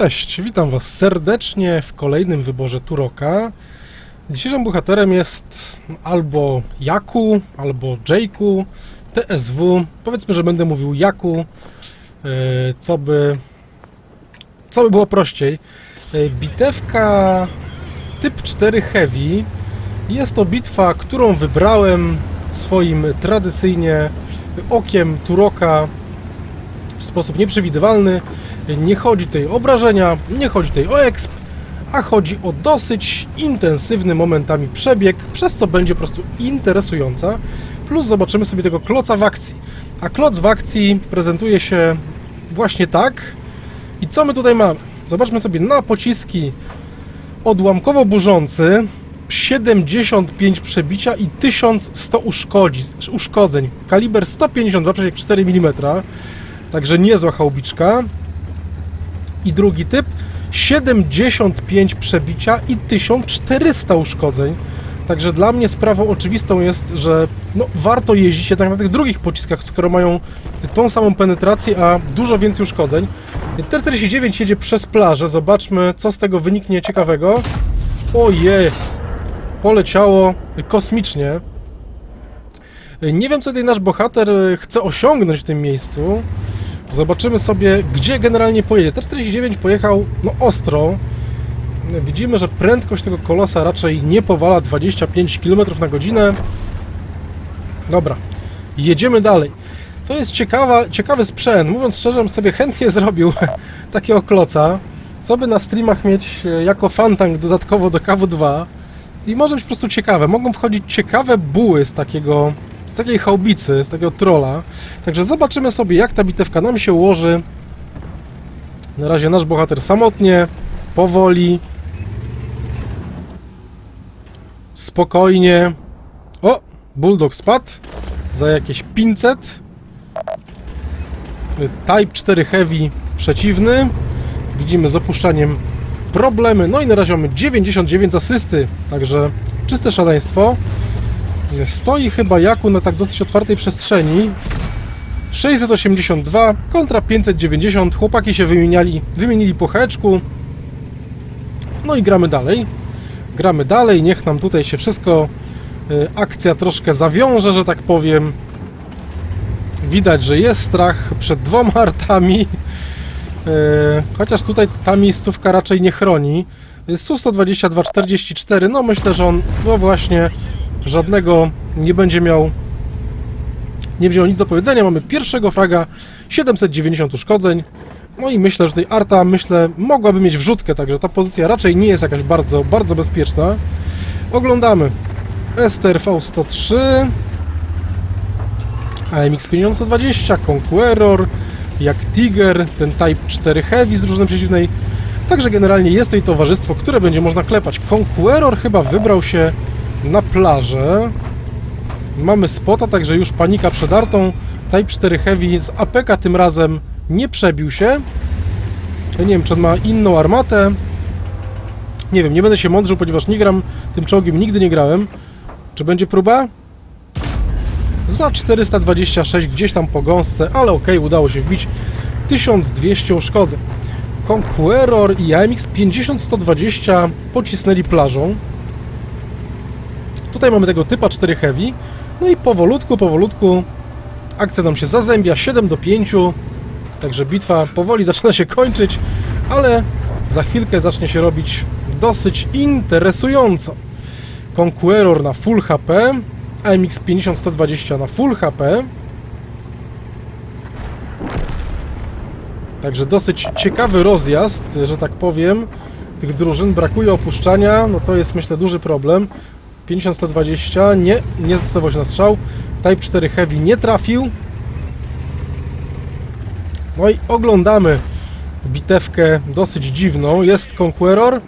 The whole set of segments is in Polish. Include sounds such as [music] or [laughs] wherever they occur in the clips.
Cześć, witam Was serdecznie w kolejnym wyborze Turoka. Dzisiejszym bohaterem jest albo Jaku, albo Jaku, TSW. Powiedzmy, że będę mówił Jaku, e, co by, co by było prościej. E, Bitewka typ 4 Heavy jest to bitwa, którą wybrałem swoim tradycyjnie okiem Turoka w sposób nieprzewidywalny. Nie chodzi tutaj o obrażenia, nie chodzi tutaj o exp, a chodzi o dosyć intensywny momentami przebieg, przez co będzie po prostu interesująca. Plus zobaczymy sobie tego kloca w akcji. A kloc w akcji prezentuje się właśnie tak. I co my tutaj mamy? Zobaczmy sobie na pociski odłamkowo burzący. 75 przebicia i 1100 uszkodzi, uszkodzeń. Kaliber 152,4 mm. Także niezła chałubiczka. I drugi typ 75 przebicia i 1400 uszkodzeń. Także dla mnie sprawą oczywistą jest, że no, warto jeździć jednak na tych drugich pociskach, skoro mają tą samą penetrację, a dużo więcej uszkodzeń. T-49 jedzie przez plażę. Zobaczmy, co z tego wyniknie ciekawego. Ojej, poleciało kosmicznie. Nie wiem, co tutaj nasz bohater chce osiągnąć w tym miejscu. Zobaczymy sobie, gdzie generalnie pojedzie. T-49 pojechał no ostro. Widzimy, że prędkość tego kolosa raczej nie powala 25 km na godzinę. Dobra, jedziemy dalej. To jest ciekawa, ciekawy sprzęt. Mówiąc szczerze, bym sobie chętnie [laughs] zrobił takiego kloca, co by na streamach mieć e, jako fantank dodatkowo do KW2. I może być po prostu ciekawe. Mogą wchodzić ciekawe buły z takiego takiej chałbicy, z takiego trolla. Także zobaczymy sobie, jak ta bitewka nam się ułoży. Na razie nasz bohater samotnie, powoli, spokojnie. O, Bulldog spadł za jakieś 500. Type 4 Heavy przeciwny. Widzimy z opuszczaniem problemy. No i na razie mamy 99 asysty, także czyste szaleństwo. Stoi chyba Jaku na tak dosyć otwartej przestrzeni. 682 kontra 590. Chłopaki się wymieniali, wymienili po heczku. No i gramy dalej. Gramy dalej. Niech nam tutaj się wszystko y, akcja troszkę zawiąże, że tak powiem. Widać, że jest strach przed dwoma [laughs] artami. Y, Chociaż tutaj ta miejscówka raczej nie chroni. Su-122-44, no myślę, że on no właśnie żadnego nie będzie miał nie wziął nic do powiedzenia. Mamy pierwszego fraga, 790 uszkodzeń. No i myślę, że tej Arta, myślę, mogłaby mieć wrzutkę, także ta pozycja raczej nie jest jakaś bardzo, bardzo bezpieczna. Oglądamy Ester V103, AMX 5120, Conqueror, jak Tiger, ten Type 4 Heavy z różnej przeciwnej. Także generalnie jest to i towarzystwo, które będzie można klepać. Conqueror chyba wybrał się na plażę. Mamy spota, także już panika przed artą. Type 4 Heavy z APK tym razem nie przebił się. Ja nie wiem, czy on ma inną armatę. Nie wiem, nie będę się mądrzył, ponieważ nie gram tym czołgiem, nigdy nie grałem. Czy będzie próba? Za 426 gdzieś tam po gąsce, ale okej, udało się wbić 1200 uszkodzeń. Conqueror i AMX 50-120 pocisnęli plażą. Tutaj mamy tego typa 4 Heavy. No i powolutku, powolutku akcja nam się zazębia 7 do 5. Także bitwa powoli [laughs] zaczyna się kończyć, ale za chwilkę zacznie się robić dosyć interesująco. Conqueror na full HP, AMX 50-120 na full HP. Także dosyć ciekawy rozjazd, że tak powiem, tych drużyn. Brakuje opuszczania, no to jest myślę duży problem. 50-120, nie, nie zdecydował się na strzał. Type 4 Heavy nie trafił. No i oglądamy bitewkę dosyć dziwną. Jest Conqueror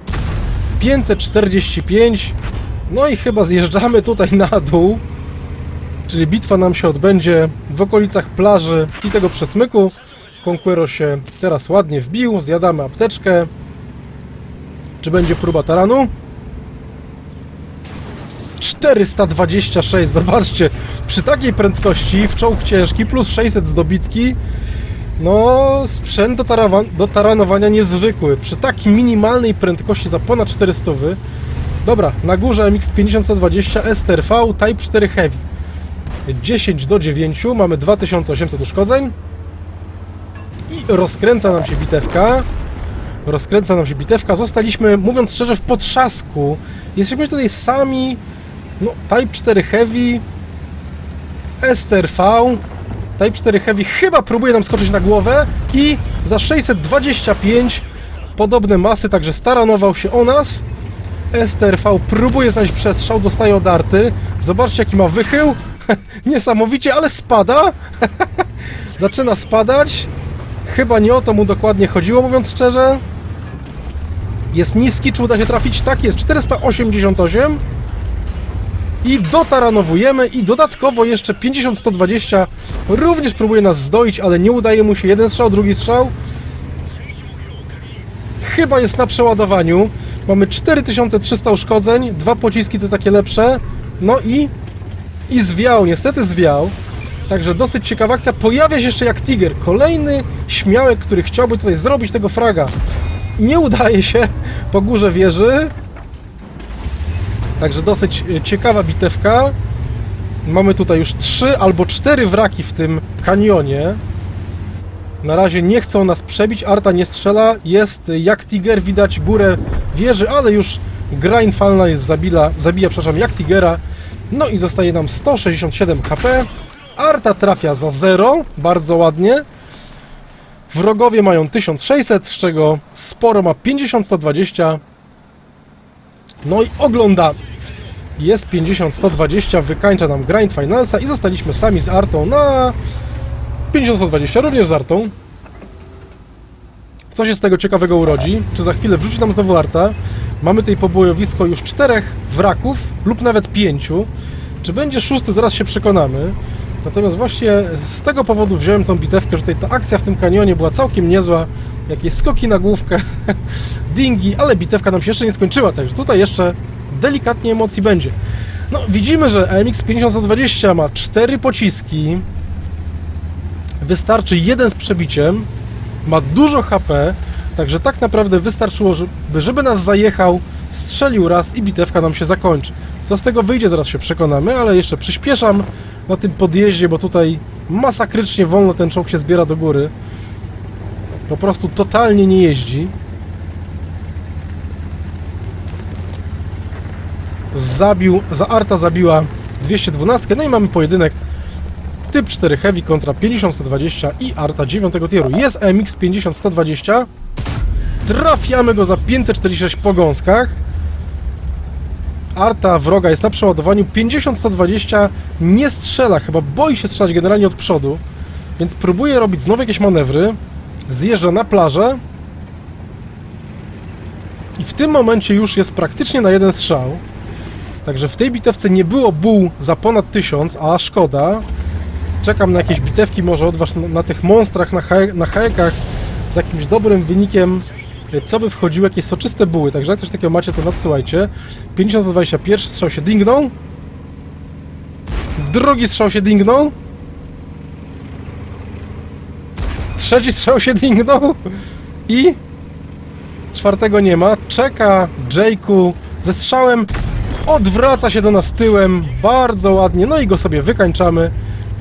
545. No i chyba zjeżdżamy tutaj na dół. Czyli bitwa nam się odbędzie w okolicach plaży i tego przesmyku. Conqueror się teraz ładnie wbił. Zjadamy apteczkę. Czy będzie próba taranu? 426, zobaczcie, przy takiej prędkości w czołg ciężki plus 600 z dobitki No, sprzęt do, tarawan, do taranowania niezwykły. Przy takiej minimalnej prędkości za ponad 400. Dobra, na górze MX 5120 STRV Type 4 Heavy. 10 do 9, mamy 2800 uszkodzeń. I rozkręca nam się bitewka. Rozkręca nam się bitewka. Zostaliśmy, mówiąc szczerze, w potrzasku. Jesteśmy tutaj sami. No, Type 4 Heavy, STRV, Type 4 Heavy chyba próbuje nam skoczyć na głowę i za 625 podobne masy, także staranował się o nas. STRV próbuje znaleźć przestrzał, dostaje od arty. Zobaczcie jaki ma wychył. [laughs] Niesamowicie, ale spada. [laughs] Zaczyna spadać. Chyba nie o to mu dokładnie chodziło, mówiąc szczerze. Jest niski, czy uda się trafić? Tak, jest 488 i dotaranowujemy i dodatkowo jeszcze 50-120 również próbuje nas zdoić, ale nie udaje mu się jeden strzał, drugi strzał chyba jest na przeładowaniu mamy 4300 uszkodzeń dwa pociski te takie lepsze no i i zwiał, niestety zwiał Także dosyć ciekawa akcja. Pojawia się jeszcze jak Tiger. Kolejny śmiałek, który chciałby tutaj zrobić tego fraga. Nie udaje się po górze wieży. Także dosyć e, ciekawa bitewka. Mamy tutaj już trzy albo cztery wraki w tym kanionie. Na razie nie chcą nas przebić, Arta nie strzela. Jest e, jak Tiger, widać górę wieży, ale już grind falna jest zabila, zabija, przepraszam, jak Tigera. No i zostaje nam 167 HP. Arta trafia za 0, bardzo ładnie. Wrogowie mają 1600, z czego sporo ma 50-120. No i oglądamy. Jest 50-120, wykańcza nam Grind Finalsa i zostaliśmy sami z Artą na 50-120, również z Artą. Co się z tego ciekawego urodzi? Czy za chwilę wrzuci nam znowu Arta? Mamy tutaj pobojowisko już czterech wraków lub nawet pięciu. Czy będzie szósty, zaraz się przekonamy. Natomiast właśnie z tego powodu wziąłem tą bitewkę, że tutaj ta akcja w tym kanionie była całkiem niezła. Jakieś skoki na główkę, [laughs] dingi, ale bitewka nam się jeszcze nie skończyła, także tutaj jeszcze delikatnie emocji będzie. No, widzimy, że AMX 5020 ma cztery pociski. Wystarczy jeden z przebiciem. Ma dużo HP, także tak naprawdę wystarczyło, żeby, żeby nas zajechał, strzelił raz i bitewka nam się zakończy. Co z tego wyjdzie, zaraz się przekonamy, ale jeszcze przyspieszam na tym podjeździe, bo tutaj masakrycznie wolno ten czołg się zbiera do góry. Po prostu totalnie nie jeździ. Zabił, za Arta zabiła 212, no i mamy pojedynek typ 4 Heavy kontra 50-120 i Arta 9 tieru. Jest MX 50-120. Trafiamy go za 546 po gąskach. Arta wroga jest na przeładowaniu 50-120 nie strzela, chyba boi się strzelać generalnie od przodu więc próbuje robić znowu jakieś manewry zjeżdża na plażę i w tym momencie już jest praktycznie na jeden strzał także w tej bitewce nie było buł za ponad 1000, a szkoda czekam na jakieś bitewki może od was na, na tych monstrach, na, hae, na haekach z jakimś dobrym wynikiem co by wchodziło, jakieś soczyste buły. Także jak coś takiego macie, to nadsyłajcie. 50-21 strzał się dingnął. Drugi strzał się dingnął. Trzeci strzał się dingnął. I czwartego nie ma. Czeka Jake'u ze strzałem. Odwraca się do nas tyłem. Bardzo ładnie. No i go sobie wykańczamy.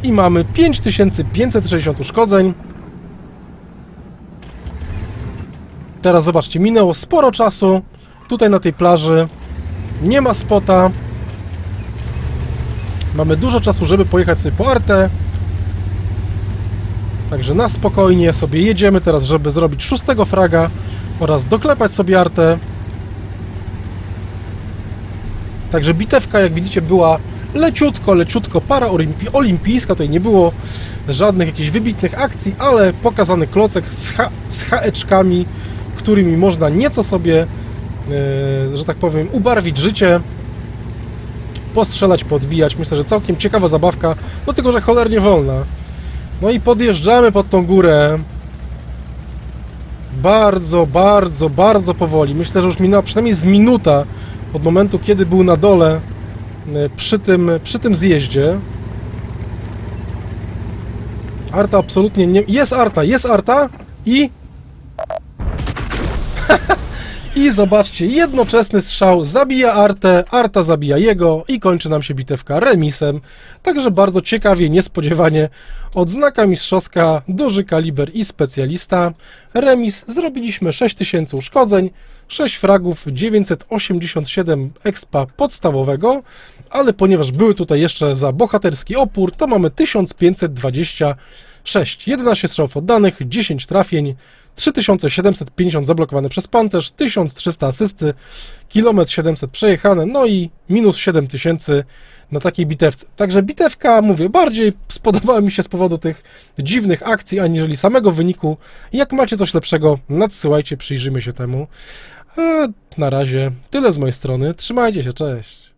I mamy 5560 uszkodzeń. Teraz zobaczcie, minęło sporo czasu. Tutaj na tej plaży nie ma spota. Mamy dużo czasu, żeby pojechać sobie po Artę. Także na spokojnie sobie jedziemy teraz, żeby zrobić szóstego fraga oraz doklepać sobie Artę. Także bitewka, jak widzicie, była leciutko, leciutko para olimpijska. Tutaj nie było żadnych jakichś wybitnych akcji, ale pokazany klocek z, z haeczkami którymi można nieco sobie, e, że tak powiem, ubarwić życie, postrzelać, podbijać. Myślę, że całkiem ciekawa zabawka, do tego, że cholernie wolna. No i podjeżdżamy pod tą górę. Bardzo, bardzo, bardzo powoli. Myślę, że już minęła przynajmniej z minuta od momentu, kiedy był na dole e, przy tym, przy tym zjeździe. Arta absolutnie nie... Jest Arta, jest Arta i... [laughs] I zobaczcie, jednoczesny strzał zabija Artę, Arta zabija jego i kończy nam się bitewka remisem. Także bardzo ciekawie, niespodziewanie, odznaka mistrzowska, duży kaliber i specjalista. Remis, zrobiliśmy 6000 uszkodzeń, 6 fragów, 987 expa podstawowego, ale ponieważ były tutaj jeszcze za bohaterski opór, to mamy 1526. 11 strzałów oddanych, 10 trafień, 3750 zablokowane przez pancerz, 1300 asysty, kilometr 700 przejechane, no i minus 7000 na takiej bitewce. Także bitewka, mówię, bardziej spodobała mi się z powodu tych dziwnych akcji, aniżeli samego wyniku. Jak macie coś lepszego, nadsyłajcie, przyjrzymy się temu. Na razie tyle z mojej strony. Trzymajcie się, cześć.